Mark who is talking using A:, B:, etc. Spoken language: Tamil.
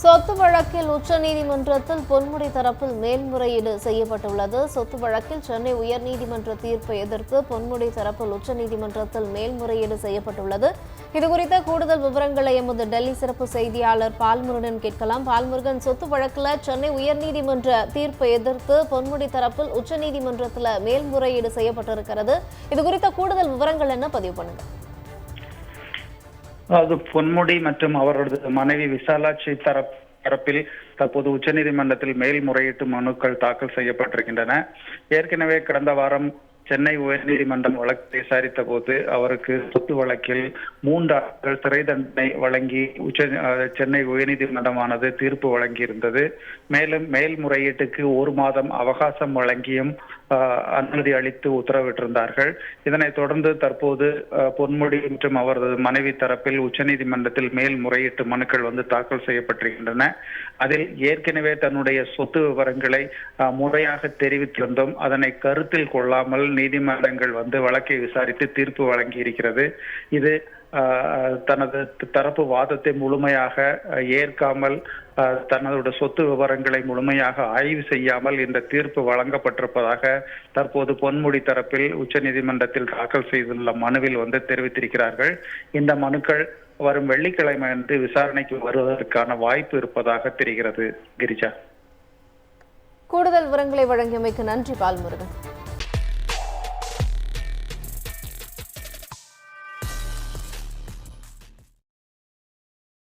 A: சொத்து வழக்கில் உச்சநீதிமன்றத்தில் பொன்முடி தரப்பில் மேல்முறையீடு செய்யப்பட்டுள்ளது. சொத்து வழக்கில் சென்னை உயர்நீதிமன்ற தீர்ப்பை எதிர்த்து பொன்முடி தரப்பில் உச்சநீதிமன்றத்தில் மேல்முறையீடு செய்யப்பட்டுள்ளது. இதுகுறித்த கூடுதல் விவரங்களை எமது டெல்லி சிறப்பு செய்தியாளர் பால்முருகன் கேட்கலாம். பால்முருகன் சொத்து வழக்கில் சென்னை உயர்நீதிமன்ற தீர்ப்பை எதிர்த்து பொன்முடி தரப்பில் உச்சநீதிமன்றத்தில் மேல்முறையீடு செய்யப்பட்டிருக்கிறது. இதுகுறித்த கூடுதல் விவரங்கள் என்ன? பதிவு பண்ணுங்கள்
B: அது பொன்முடி மற்றும் அவரது மனைவி விசாலாட்சி தரப் தரப்பில் தற்போது உச்சநீதிமன்றத்தில் மேல்முறையீட்டு மனுக்கள் தாக்கல் செய்யப்பட்டிருக்கின்றன. ஏற்கனவே கடந்த வாரம் சென்னை உயர்நீதிமன்றம் வழக்கு விசாரித்த போது அவருக்கு சொத்து வழக்கில் மூன்று ஆண்டுகள் சிறை தண்டனை வழங்கி உச்ச சென்னை உயர்நீதிமன்றமானது தீர்ப்பு வழங்கியிருந்தது. மேலும் மேல்முறையீட்டுக்கு ஒரு மாதம் அவகாசம் வழங்கியும் அனுமதி அளித்து உத்தரவிட்டிருந்தார்கள். இதனைத் தொடர்ந்து தற்போது பொன்முடி மற்றும் அவரது மனைவி தரப்பில் உச்சநீதிமன்றத்தில் மேல்முறையீட்டு மனுக்கள் வந்து தாக்கல் செய்யப்பட்டிருக்கின்றன. அதில் ஏற்கனவே தன்னுடைய சொத்து விவரங்களை முறையாக தெரிவித்திருந்தோம் அதனை கருத்தில் கொள்ளாமல் நீதிமன்றங்கள் வந்து வழக்கை விசாரித்து தீர்ப்பு வழங்கி இருக்கிறது இது தனது தரப்பு வாதத்தை முழுமையாக ஏற்காமல் தனதோட தனது சொத்து விவரங்களை முழுமையாக ஆய்வு செய்யாமல் இந்த தீர்ப்பு வழங்கப்பட்டிருப்பதாக தற்போது பொன்முடி தரப்பில் உச்சநீதிமன்றத்தில் தாக்கல் செய்துள்ள மனுவில் வந்து தெரிவித்திருக்கிறார்கள். இந்த மனுக்கள் வரும் வெள்ளிக்கிழமை அன்று விசாரணைக்கு வருவதற்கான வாய்ப்பு இருப்பதாக தெரிகிறது. கிரிஜா.
A: கூடுதல் விவரங்களை வழங்கியமைக்கு நன்றி பால்முருகன்.